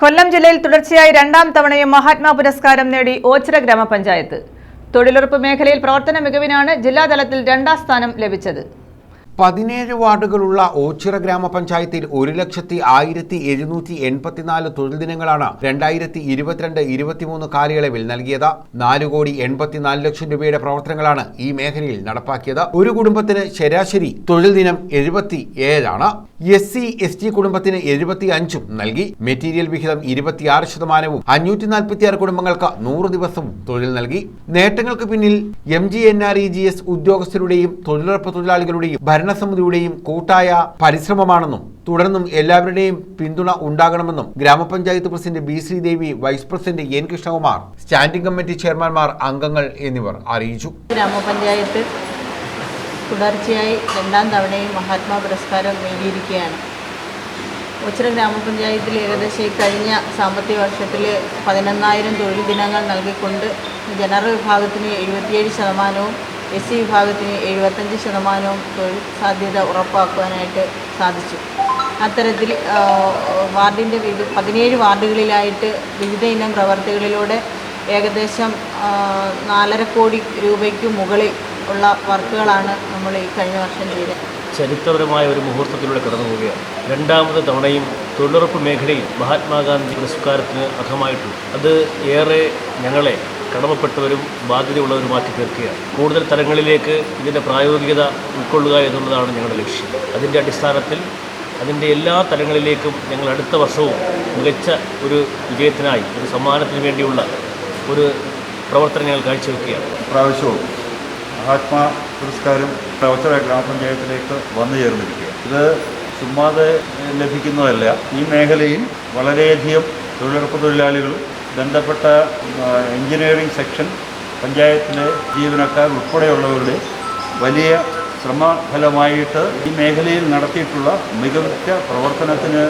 കൊല്ലം ജില്ലയിൽ തുടർച്ചയായി രണ്ടാം തവണയും മഹാത്മാ പുരസ്കാരം നേടി ഓച്ചിറ ഗ്രാമപഞ്ചായത്ത്. തൊഴിലുറപ്പ് മേഖലയിൽ പ്രവർത്തന മികവിനാണ് ജില്ലാതലത്തിൽ രണ്ടാം സ്ഥാനം ലഭിച്ചത്. പതിനേഴ് വാർഡുകളുള്ള ഓച്ചിറ ഗ്രാമപഞ്ചായത്തിൽ ഒരു ലക്ഷത്തി ആയിരത്തി എഴുന്നൂറ്റി എൺപത്തിനാല് തൊഴിൽ ദിനങ്ങളാണ് രണ്ടായിരത്തി ഇരുപത്തിരണ്ട് ഇരുപത്തിമൂന്ന് കാലയളവിൽ നൽകിയത്. നാല് കോടി എൺപത്തിനാല് ലക്ഷം രൂപയുടെ പ്രവർത്തനങ്ങളാണ് ഈ മേഖലയിൽ നടപ്പാക്കിയത്. ഒരു കുടുംബത്തിന് ശരാശരി തൊഴിൽ ദിനം എഴുപത്തി ഏഴാണ് എസ് സി എസ് ടി കുടുംബത്തിന് എഴുപത്തി അഞ്ചും നൽകി. മെറ്റീരിയൽ വിഹിതം ഇരുപത്തിയാറ് ശതമാനവും അഞ്ഞൂറ്റി നാൽപ്പത്തിയാറ് കുടുംബങ്ങൾക്ക് നൂറ് ദിവസവും തൊഴിൽ നൽകി. നേട്ടങ്ങൾക്ക് പിന്നിൽ M G N R E G S ഉദ്യോഗസ്ഥരുടെയും തൊഴിലുറപ്പ് തൊഴിലാളികളുടെയും ഭരണസമിതിയുടെയും കൂട്ടായ പരിശ്രമമാണെന്നും തുടർന്നും എല്ലാവരുടെയും പിന്തുണ ഉണ്ടാകണമെന്നും ഗ്രാമപഞ്ചായത്ത് president B Sreedevi vice president N Krishnakumar standing committee ചെയർമാൻമാർ അംഗങ്ങൾ എന്നിവർ അറിയിച്ചു. ഗ്രാമപഞ്ചായത്ത് തുടർച്ചയായി രണ്ടാം തവണയും മഹാത്മാ പുരസ്കാരം നേടിയിരിക്കുകയാണ്. ഉച്ചിറ ഗ്രാമപഞ്ചായത്തിൽ ഏകദേശം ഈ കഴിഞ്ഞ സാമ്പത്തിക വർഷത്തിൽ പതിനൊന്നായിരം തൊഴിൽ ദിനങ്ങൾ നൽകിക്കൊണ്ട് ജനറൽ വിഭാഗത്തിന് എഴുപത്തിയേഴ് ശതമാനവും എസ് സി വിഭാഗത്തിന് എഴുപത്തഞ്ച് ശതമാനവും തൊഴിൽ സാധ്യത ഉറപ്പാക്കുവാനായിട്ട് സാധിച്ചു. അത്തരത്തിൽ വാർഡിന്റെ വിവിധ പതിനേഴ് വാർഡുകളിലായിട്ട് വിവിധ ഇനം പ്രവർത്തികളിലൂടെ ഏകദേശം നാലര കോടി രൂപയ്ക്ക് മുകളിൽ ഉള്ള വർക്കുകളാണ് നമ്മൾ ഈ കഴിഞ്ഞ വർഷം ചെയ്തത്. ചരിത്രപരമായ ഒരു മുഹൂർത്തത്തിലൂടെ കടന്നു പോവുകയാണ്. രണ്ടാമത് തവണയും തൊഴിലുറപ്പ് മേഖലയിൽ മഹാത്മാഗാന്ധി പുരസ്കാരത്തിന് അർഹമായിട്ടു. അത് ഏറെ ഞങ്ങളെ കടമപ്പെട്ടവരും ബാധ്യതയുള്ളവരുമാക്കി തീർക്കുകയാണ്. കൂടുതൽ തലങ്ങളിലേക്ക് ഇതിന്റെ പ്രായോഗികത ഉൾക്കൊള്ളുക എന്നുള്ളതാണ് ഞങ്ങളുടെ ലക്ഷ്യം. അതിന്റെ അടിസ്ഥാനത്തിൽ അതിന്റെ എല്ലാ തലങ്ങളിലേക്കും ഞങ്ങൾ അടുത്ത വർഷവും മികച്ച ഒരു വിജയത്തിനായി ഒരു സമ്മാനത്തിന് വേണ്ടിയുള്ള ഒരു പ്രവർത്തനം ഞങ്ങൾ കാഴ്ചവെക്കുകയാണ്. പ്രാവശ്യവും മഹാത്മാ പുരസ്കാരം പ്രവർത്തന ഗ്രാമപഞ്ചായത്തിലേക്ക് വന്നു ചേർന്നിരിക്കുക ഇത് ചുമ്മാതെ ലഭിക്കുന്നതല്ല. ഈ മേഖലയിൽ വളരെയധികം തൊഴിലുറപ്പ് തൊഴിലാളികൾ ബന്ധപ്പെട്ട എഞ്ചിനീയറിംഗ് സെക്ഷൻ പഞ്ചായത്തിലെ ജീവനക്കാർ ഉൾപ്പെടെയുള്ളവരുടെ വലിയ ശ്രമഫലമായിട്ട് ഈ മേഖലയിൽ നടത്തിയിട്ടുള്ള മികച്ച പ്രവർത്തനത്തിന്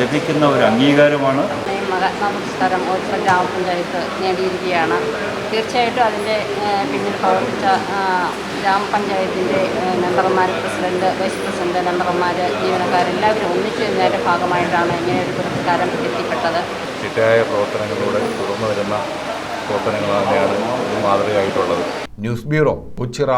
ലഭിക്കുന്ന ഒരു അംഗീകാരമാണ് മഹാത്മാ പുരസ്കാരം ഓച്ചിറ ഗ്രാമപഞ്ചായത്ത് നേടിയിരിക്കുകയാണ്. തീർച്ചയായിട്ടും അതിന്റെ പിന്നിൽ പ്രവർത്തിച്ച ഗ്രാമപഞ്ചായത്തിന്റെ മെമ്പർമാർ പ്രസിഡന്റ് വൈസ് പ്രസിഡന്റ് മെമ്പർമാർ ജീവനക്കാരെല്ലാവരും ഒന്നിച്ചു നിന്നതിന്റെ ഭാഗമായിട്ടാണ് ഇങ്ങനെ ഒരു പുരസ്കാരം എത്തിപ്പെട്ടത് ചിട്ടയായ പ്രവർത്തനങ്ങളിലൂടെ തുടർന്നു വരുന്ന പ്രവർത്തനങ്ങൾ തന്നെയാണ് മാതൃകയായിട്ടുള്ളത്. News bureau ഉച്ചിറ